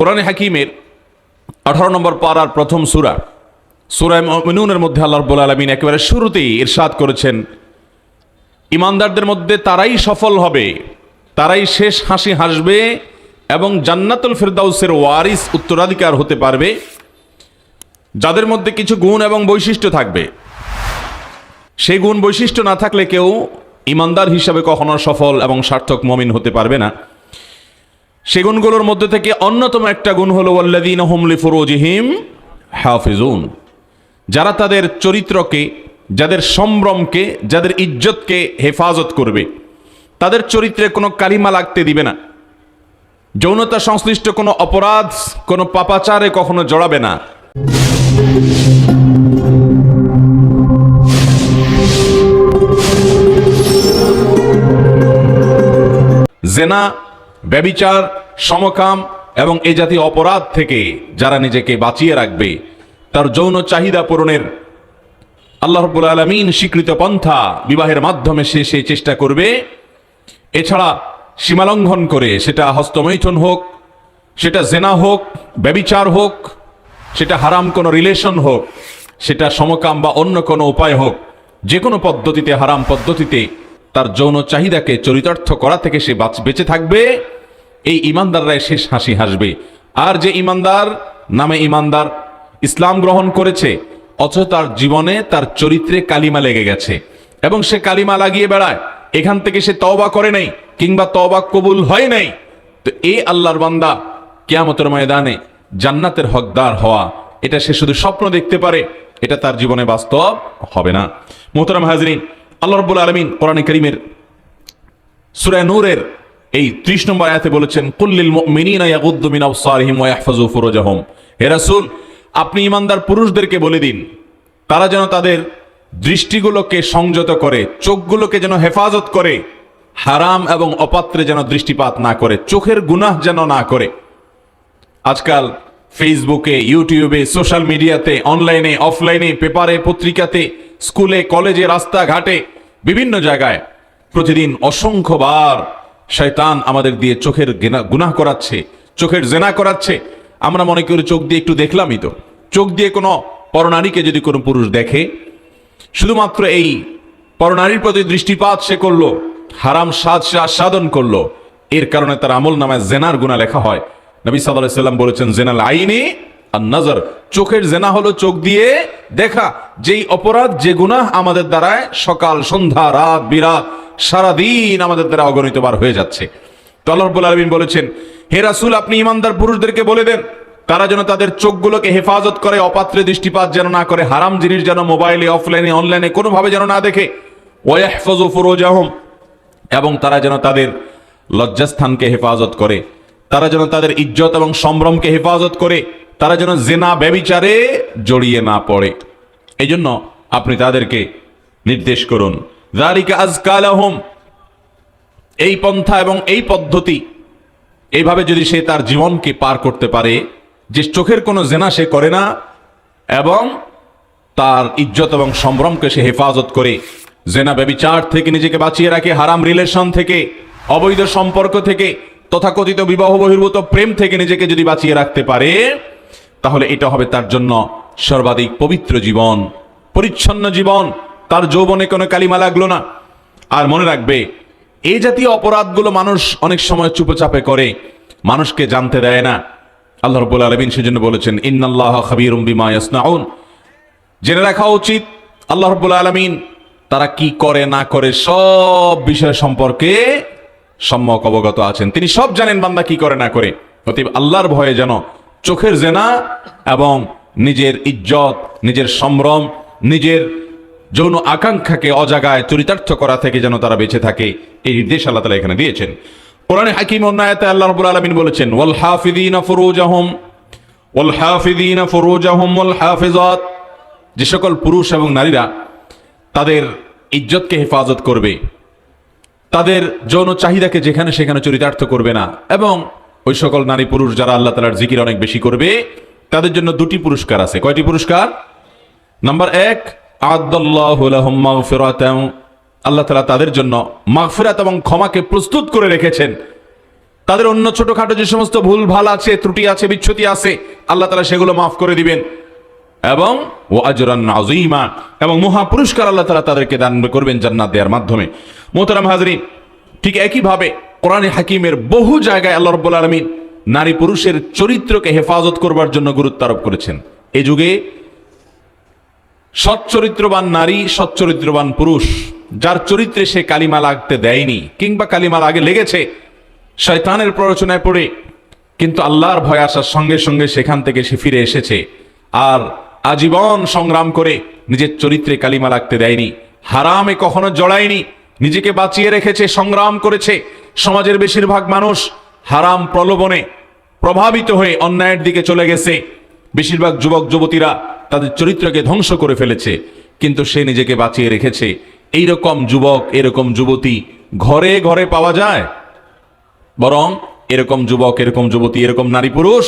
কোরআনে হাকিমের আঠারো নম্বর পাড়ার প্রথম সুরা সুরায় মিনুনের মধ্যে আল্লাহ রব্বুল আলমিন একেবারে শুরুতেই ইরশাদ করেছেন, ইমানদারদের মধ্যে তারাই সফল হবে, তারাই শেষ হাসি হাসবে এবং জান্নাতুল ফেরদাউসের ওয়ারিস উত্তরাধিকার হতে পারবে, যাদের মধ্যে কিছু গুণ এবং বৈশিষ্ট্য থাকবে। সেই গুণ বৈশিষ্ট্য না থাকলে কেউ ইমানদার হিসাবে কখনো সফল এবং সার্থক মমিন হতে পারবে না। সে গুণগুলোর মধ্যে থেকে অন্যতম একটা গুণ হলো ওয়াল্লাদিন হুমলি ফুরুজিহিম হাফিজুন। যারা তাদের চরিত্রকে, যাদের সম্ভ্রমকে, যাদের ইজ্জতকে হেফাজত করবে, তাদের চরিত্রে কোনো কালিমা লাগতে দিবে না। যৌনতা সংশ্লিষ্ট কোনো অপরাধ, কোনো পাপাচারে কখনো জড়াবে না। জেনা ব্যবিচার, সমকাম এবং এ জাতীয় অপরাধ থেকে যারা নিজেকে বাঁচিয়ে রাখবে, তার যৌন চাহিদা পূরণের আল্লাহ রব্বুল আলমিন স্বীকৃত পন্থা বিবাহের মাধ্যমে সে সেই চেষ্টা করবে। এছাড়া সীমালঙ্ঘন করে সেটা হস্তমৈথুন হোক, সেটা জেনা হোক, ব্যবিচার হোক, সেটা হারাম কোনো রিলেশন হোক, সেটা সমকাম বা অন্য কোনো উপায় হোক, যে কোনো পদ্ধতিতে, হারাম পদ্ধতিতে তার যৌন চাহিদাকে চরিতার্থ করা থেকে সে বেঁচে থাকবে। এই ইমানদাররাই শেষ হাসি হাসবে। আর যে ইমানদার নামে ইমানদার ইসলাম গ্রহণ করেছে, অথচ তার জীবনে তার চরিত্রে কালিমা লেগে গেছে। এবং সে কালিমা লাগিয়ে বেড়ায়, এখান থেকে সে তওবা করে নাই, কিংবা তওবা কবুল হয় নাই। তো এই আল্লাহর বান্দা কেয়ামতের ময়দানে জান্নাতের হকদার হওয়া, এটা সে শুধু স্বপ্ন দেখতে পারে, এটা তার জীবনে বাস্তব হবে না। মোহতারাম হাজরিন, আল্লাহ রব্বুল আলমিন কোরআন করিমের সূরা নূরের এই 30 নম্বর আয়াতে বলেছেন কুল্লিল মিন রাসূল, আপনি ইমানদার পুরুষদেরকে বলে দিন, তারা যেন তাদের দৃষ্টিগুলোকে সংযত করে, চোখগুলোকে যেন হেফাজত করে, হারাম এবং অপাত্রে যেন দৃষ্টিপাত না করে, চোখের গুনাহ যেন না করে। আজকাল ফেসবুকে, ইউটিউবে, সোশ্যাল মিডিয়াতে, অনলাইনে, অফলাইনে, পেপারে, পত্রিকাতে, স্কুলে, কলেজে, রাস্তাঘাটে, বিভিন্ন জায়গায় প্রতিদিন অসংখ্যবার শয়তান আমাদের দিয়ে চোখের গেনা- গুনাহ করাচ্ছে, চোখের জেনা করাচ্ছে। আমরা মনে করি চোখ দিয়ে একটু দেখলামই তো। চোখ দিয়ে কোনো পরনারীকে যদি কোনো পুরুষ দেখে, শুধুমাত্র এই পরনারীর প্রতি দৃষ্টিপাত সে করল, হারাম সাজ সে আস্বাদন করল, এর কারণে তার আমল নামায় জেনার গুণা লেখা হয়। নবী সাল্লাহ সাল্লাম বলেছেন, জেনাল আইনে আর নজর চোখের জেনা হলো চোখ দিয়ে দেখা। যেই অপরাধ, যে গুনাহ আমাদের দ্বারায় সকাল, সন্ধ্যা, রাত, বিরাত সারাদিন আমাদের দ্বারা অগণিত বার হয়ে যাচ্ছে। তো আল্লাহ রাব্বুল বলেছেন, হে রাসূল, আপনি ইমানদার পুরুষদেরকে বলে দেন, তারা যেন তাদের চোখগুলোকে হেফাজত করে, অপাত্রে দৃষ্টিপাত যেন না করে, হারাম জিনিস যেন মোবাইলে, অফলাইনে, অনলাইনে কোনোভাবে যেন না দেখে। এবং তারা যেন তাদের লজ্জাস্থানকে হেফাজত করে, তারা যেন তাদের ইজ্জত এবং সম্ভ্রমকে হেফাজত করে, তারা যেন জেনা ব্যবিচারে জড়িয়ে না পড়ে। এই জন্য আপনি তাদেরকে নির্দেশ করুন যালিকা আজকালাহুম। এই পন্থা এবং এই পদ্ধতি, এইভাবে যদি সে তার জীবনকে পার করতে পারে, যে চোখের কোনো জেনা সে করে না, এবং তার ইজ্জত এবং সম্ভ্রমকে সে হেফাজত করে, জেনা ব্যবিচার থেকে নিজেকে বাঁচিয়ে রাখে, হারাম রিলেশন থেকে, অবৈধ সম্পর্ক থেকে, তথাকথিত বিবাহ বহির্ভূত প্রেম থেকে নিজেকে যদি বাঁচিয়ে রাখতে পারে, তাহলে এটা হবে তার জন্য সর্বাধিক পবিত্র জীবন, পরিচ্ছন্ন জীবন। তার যৌবনে কোনো কালিমা লাগল না। আর মনে রাখবে, এই জাতীয় অপরাধগুলো মানুষ অনেক সময় চুপচাপে করে, মানুষকে জানতে দেয় না। আল্লাহ রব্বুল আলমিন সেজন্য বলেছেন, ইন্নাল্লাহ খাবীরুম বিমা জেনে রাখা উচিত, আল্লাহ রব্বুল আলমিন তারা কি করে, না করে, সব বিষয় সম্পর্কে সম্যক অবগত আছেন। তিনি সব জানেন বান্দা কি করে, না করে। অতএব আল্লাহর ভয়ে যেন চোখের জেনা এবং নিজের ইজ্জত, নিজের সম্ভ্রম, নিজের যৌন আকাঙ্ক্ষাকে অজাগায় চরিতার্থ করা থেকে যেন তারা বেঁচে থাকে, এই নির্দেশ আল্লাহ তালা এখানে দিয়েছেন। কোরআনে হাকিম অন্যায়তে আল্লাহ রবুল আলমিন বলেছেন, ওয়াল হাফিদিন ফুরুজাহুম, ওয়াল হাফিদিন ফুরুজাহুম ওয়াল হাফিজাত। যে সকল পুরুষ এবং নারীরা তাদের ইজ্জতকে হেফাজত করবে, তাদের যৌন চাহিদাকে যেখানে সেখানে চরিতার্থ করবে না, এবং ওই সকল নারী পুরুষ যারা আল্লাহ তালার জিকির অনেক বেশি করবে, তাদের জন্য দুটি পুরস্কার আছে। কয়টি পুরস্কার? নাম্বার এক আদাল্লাহ আল্লাহ তালা তাদের জন্য মাগফিরাত এবং ক্ষমাকে প্রস্তুত করে রেখেছেন। তাদের অন্য ছোটখাটো যে সমস্ত ভুল ভালো আছে, ত্রুটি আছে, বিচ্ছুতি আছে, আল্লাহ তালা সেগুলো মাফ করে দিবেন। এবং ও আজরান আজিমা এবং মহা পুরস্কার আল্লাহ তালা তাদেরকে দান করবেন জান্নাত দেওয়ার মাধ্যমে। মোহতারাম হাজরিন, ঠিক একইভাবে কোরআনে হাকিমের বহু জায়গায় আল্লাহ রব্বুল আলমিন নারী পুরুষের চরিত্রকে হেফাজত করবার জন্য গুরুত্ব আরোপ করেছেন। এই যুগে সচ্চরিত্রবান নারী সচ্চরিত্রবান পুরুষ। যার চরিত্রে সে কালিমা লাগতে দেয়নি, কিংবা কালিমা আগে লেগেছে, শয়তানের প্ররোচনায় পড়ে। কিন্তু আল্লাহর ভয় আসার সঙ্গে সঙ্গে সেখান থেকে সে ফিরে এসেছে আর আজীবন সংগ্রাম করে নিজের চরিত্রে কালিমা লাগতে দেয়নি। হারামে কখনো জড়ায়নি, নিজেকে বাঁচিয়ে রেখেছে, সংগ্রাম করেছে। সমাজের বেশিরভাগ মানুষ হারাম প্রলোভনে প্রভাবিত হয়ে অন্যায়ের দিকে চলে গেছে। বেশিরভাগ যুবক যুবতীরা তাদের চরিত্রকে ধ্বংস করে ফেলেছে, কিন্তু সে নিজেকে বাঁচিয়ে রেখেছে। এইরকম যুবক, এরকম যুবতী ঘরে ঘরে পাওয়া যায়। বরং এরকম যুবক, এরকম যুবতী, এরকম নারী পুরুষ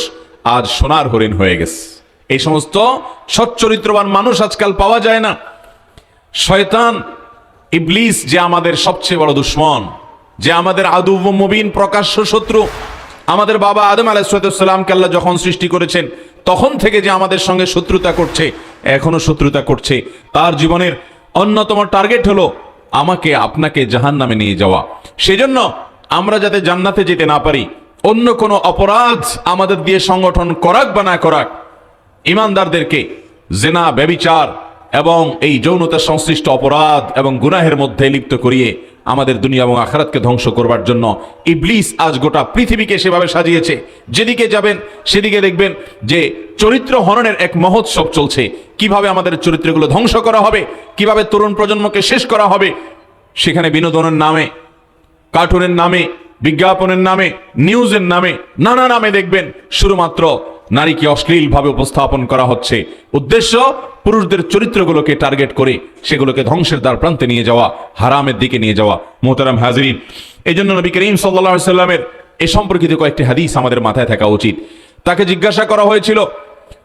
আজ সোনার হরিণ হয়ে গেছে। এই সমস্ত সচ্চরিত্রবান মানুষ আজকাল পাওয়া যায় না। শয়তান, ইবলিস যে আমাদের সবচেয়ে বড় দুশ্মন, যে আমাদের আদু মুবিন, প্রকাশ্য শত্রু আমাদের বাবা আদম আলাইসালামকে আল্লাহ যখন সৃষ্টি করেছেন, তখন থেকে যে আমাদের সঙ্গে শত্রুতা করছে, এখনও শত্রুতা করছে। তার জীবনের অন্যতম টার্গেট হলো আমাকে আপনাকে জাহান নামে নিয়ে যাওয়া। সেজন্য আমরা যাতে জান্নাতে যেতে না পারি, অন্য কোনো অপরাধ আমাদের দিয়ে সংগঠন করাক বা না করাক, ইমানদারদেরকে জেনা, ব্যবিচার এবং এই যৌনতা সংশ্লিষ্ট অপরাধ এবং গুনাহের মধ্যে লিপ্ত করিয়ে আমাদের দুনিয়া এবং আখারাতকে ধ্বংস করবার জন্য ইবলিস আজ গোটা পৃথিবীকে সেভাবে সাজিয়েছে। যেদিকে যাবেন, সেদিকে দেখবেন যে চরিত্র হরণের এক মহোৎসব চলছে। কীভাবে আমাদের চরিত্রগুলো ধ্বংস করা হবে, কীভাবে তরুণ প্রজন্মকে শেষ করা হবে, সেখানে বিনোদনের নামে, কার্টুনের নামে, বিজ্ঞাপনের নামে, নিউজের নামে, নানা নামে দেখবেন। শুধুমাত্র নারীকে অশ্লীলভাবে উপস্থাপন করা হচ্ছে। উদ্দেশ্য, পুরুষদের চরিত্রগুলোকে টার্গেট করে সেগুলোকে ধ্বংসের দ্বার প্রান্তে নিয়ে যাওয়া, হারামের দিকে নিয়ে যাওয়া। মোহতারাম হাজরিন এই জন্য নবী করিম সাল্লা সাল্লামের এ সম্পর্কিত কয়েকটি হাদিস আমাদের মাথায় থাকা উচিত। তাকে জিজ্ঞাসা করা হয়েছিল,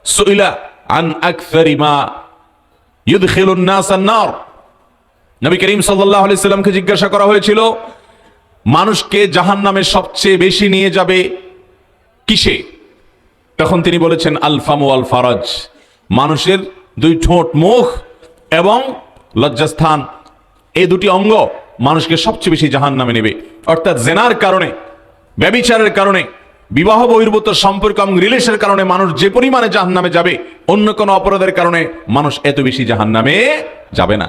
সুইলা আন আকসারিমা ইউদখিলুন নাস আন-নার নবী করিম সাল্লাল্লাহু আলাইহি সাল্লামকে জিজ্ঞাসা করা হয়েছিল, মানুষকে জাহান নামে সবচেয়ে বেশি নিয়ে যাবে কিসে? তখন তিনি বলেছেন, আলফামু আল ফারাজ মানুষের দুই ঠোঁট মুখ এবং লজ্জাস্থান, এই দুটি অঙ্গ মানুষকে সবচেয়ে বেশি জাহান নামে নেবে। অর্থাৎ জেনার কারণে, ব্যবিচারের কারণে, বিবাহ বহির্ভূত সম্পর্ক এবং রিলেশনের কারণে মানুষ যে পরিমাণে জাহান নামে যাবে, অন্য কোনো অপরাধের কারণে মানুষ এত বেশি জাহান নামে যাবে না।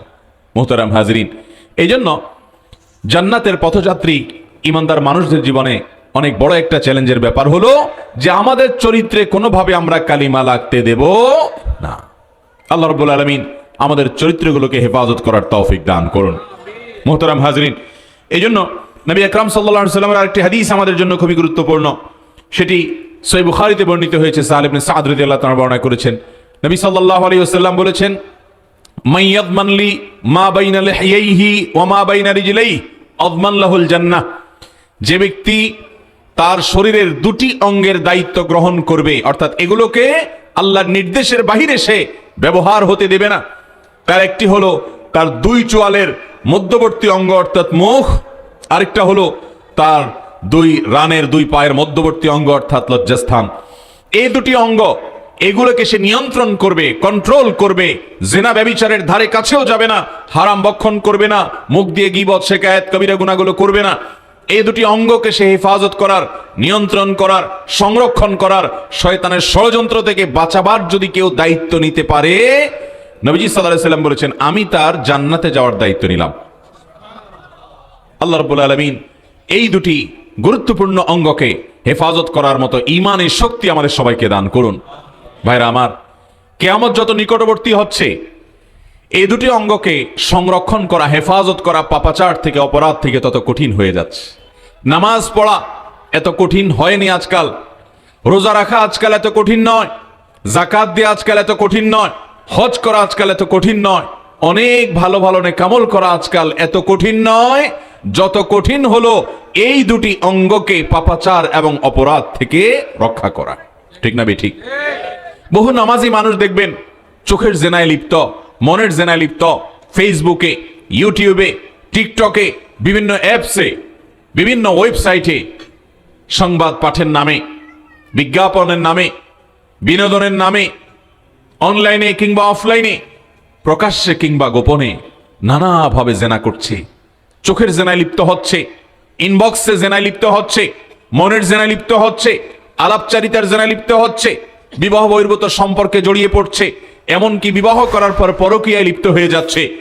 মোহতারাম হাজরিন এই জন্য জান্নাতের পথযাত্রী, ইমানদার মানুষদের জীবনে অনেক বড় একটা চ্যালেঞ্জের ব্যাপার হলো যে আমাদের চরিত্রে কোনোভাবে আমরা কালিমা লাগতে দেব না। আল্লাহ রব্বুল আলমিন আমাদের চরিত্রগুলোকে হেফাজত করার তৌফিক দান করুন। মোহতারাম হাজরিন এই জন্য নবী আকরাম সাল্লাহ সাল্লামের আরেকটি হাদিস আমাদের জন্য খুবই গুরুত্বপূর্ণ। সেটি সই বুখারিতে বর্ণিত হয়েছে, সাহেব সাদ রদি আল্লাহ তাঁর বর্ণনা করেছেন। নবী সাল্লাহ আলী আসাল্লাম বলেছেন মাইয়াদমানলি মা বাইনা লিহিয়াইহি ওয়া মা বাইনা রিজলাইহি, আদমান লাহুল জান্নাহ। যে ব্যক্তি তার শরীরের দুটি অঙ্গের দায়িত্ব গ্রহণ করবে। অর্থাৎ এগুলোকে আল্লাহর নির্দেশের বাহিরে সে ব্যবহার হতে দেবে না। তার একটি হলো তার দুই চোয়ালের মধ্যবর্তী অঙ্গ, অর্থাৎ মুখ। আরেকটা হলো তার দুই রানের দুই পায়ের মধ্যবর্তী অঙ্গ, অর্থাৎ লজ্জাস্থান। এই দুটি অঙ্গ এগুলোকে সে নিয়ন্ত্রণ করবে কন্ট্রোল করবে। জেনা ব্যবিচারের ধারে কাছেও যাবে না, হারাম বক্ষণ করবে না, মুখ দিয়ে গিবত শেখায়ত কবিরা গুণাগুলো করবে না। এই দুটি অঙ্গকে সে হেফাজত করার, নিয়ন্ত্রণ করার, সংরক্ষণ করার শয়তানের ষড়যন্ত্র থেকে বাঁচাবার যদি কেউ দায়িত্ব নিতে পারে, নবীজি সাল্লাহ সাল্লাম বলেছেন, আমি তার জান্নাতে যাওয়ার দায়িত্ব নিলাম। আল্লাহ রব্বুল আলমিন এই দুটি গুরুত্বপূর্ণ অঙ্গকে হেফাজত করার মতো ইমানের শক্তি আমাদের সবাইকে দান করুন। ভাইরা আমার, কেয়ামত যত নিকটবর্তী হচ্ছে, এই দুটি অঙ্গকে সংরক্ষণ করা, হেফাজত করা পাপাচার থেকে, অপরাধ থেকে তত কঠিন হয়ে যাচ্ছে। নামাজ পড়া এত কঠিন হয়নি আজকাল। রোজা রাখা আজকাল এত কঠিন নয়। জাকাত দিয়ে আজকাল এত কঠিন নয়। হজ করা আজকাল এত কঠিন নয়। অনেক ভালো ভালো নে কামল করা আজকাল এত কঠিন নয়, যত কঠিন হলো এই দুটি অঙ্গকে পাপাচার এবং অপরাধ থেকে রক্ষা করা। ঠিক না ঠিক বহু নামাজি মানুষ দেখবেন, চোখের জেনায় লিপ্ত, মনের জেনায় লিপ্ত ফেসবুকে ইউটিউবে টিকটকে বিভিন্ন অ্যাপসে বিভিন্ন ওয়েবসাইটে সংবাদ পাঠের নামে, বিজ্ঞাপনের নামে, বিনোদনের নামে, অনলাইনে কিংবা অফলাইনে, প্রকাশ্যে কিংবা গোপনে নানাভাবে জেনা করছে। চোখের জেনায় লিপ্ত হচ্ছে, ইনবক্সে জেনায় লিপ্ত হচ্ছে, মনের জেনায় লিপ্ত হচ্ছে, আলাপচারিতার জেনায় লিপ্ত হচ্ছে, বিবাহ বহির্ভূত সম্পর্কে জড়িয়ে পড়ছে, এমনকি বিবাহ করার পর পরকীয়ায় লিপ্ত হয়ে যাচ্ছে।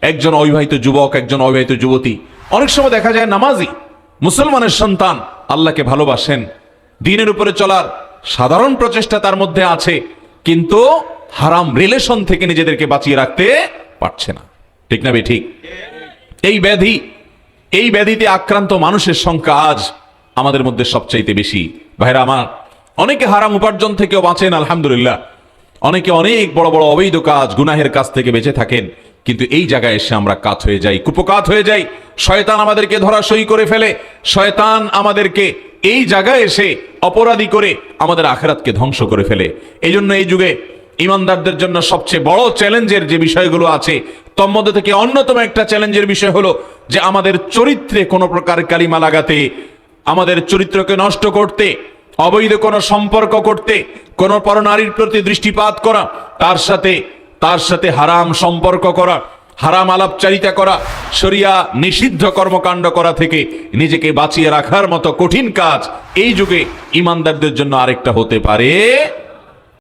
একজন অবিবাহিত যুবক, একজন অবিবাহিত যুবতী অনেক সময় দেখা যায় নামাজি, মুসলমানের সন্তান, আল্লাহকে ভালোবাসেন। দিনের উপরে চলার সাধারণ প্রচেষ্টা তার মধ্যে আছে, কিন্তু হারাম রিলেশন থেকে নিজেদেরকে বাঁচিয়ে রাখতে পারছে না। ঠিক না ঠিক? এই ব্যাধি, এই ব্যাধিতে আক্রান্ত মানুষের সংখ্যা আজ আমাদের মধ্যে সবচাইতে বেশি। ভাইরা আমার, অনেকে হারাম উপার্জন থেকেও বাঁচেন, আলহামদুলিল্লাহ। অনেকে অনেক বড় বড় অবৈধ কাজ গুনাহের কাছ থেকে বেঁচে থাকেন, কিন্তু এই জায়গায় এসে আমরা কাত হয়ে যাই, কুপকাত হয়ে যাই। শয়তান আমাদেরকে ধরাশয়ী করে ফেলে, শয়তান আমাদেরকে এই জায়গায় এসে অপরাধী করে আমাদের আখেরাতকে ধ্বংস করে ফেলে। এই জন্য এই যুগে ইমানদারদের জন্য সবচেয়ে বড় চ্যালেঞ্জের যে বিষয়গুলো আছে, তন্মধ্যে থেকে অন্যতম একটা চ্যালেঞ্জের বিষয় হলো যে আমাদের চরিত্রে কোনো প্রকার কালিমা লাগাতে, আমাদের চরিত্রকে নষ্ট করতে অবৈধ কোনো সম্পর্ক করতে, কোনো পরনারীর প্রতি দৃষ্টিপাত করা, তার সাথে তার সাথে হারাম সম্পর্ক করা, হারাম আলাপচারিতা করা সরিয়া নিষিদ্ধ কর্মকাণ্ড করা থেকে নিজেকে বাঁচিয়ে রাখার মতো কঠিন কাজ এই যুগে ইমানদারদের জন্য আরেকটা হতে পারে।